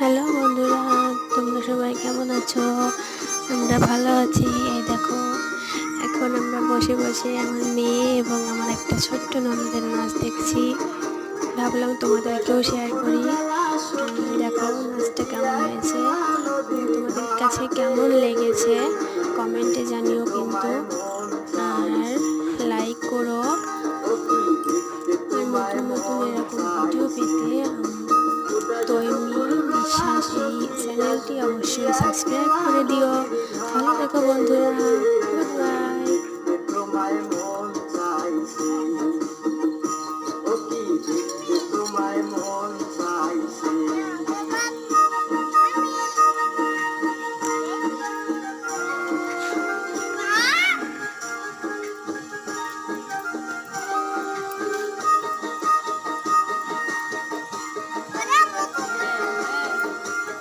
Hello বন্ধুরা, তোমরা সবাই কেমন আছো? আমরা ভালো আছি। এই দেখো, এখন আমরা বসে বসে আমার মেয়ে এবং আমার একটা ছোট্ট ননদের নাচ দেখছি। ভাবলাম তোমাদেরকেও শেয়ার করি। দেখো নাচটা কেমন হয়েছে তোমাদের কাছে কেমন লেগেছে কমেন্টে জানিও কিন্তু। চ্যানেলটি অবশ্যই সাবস্ক্রাইব করে দিও ভালো থেকো বন্ধুরা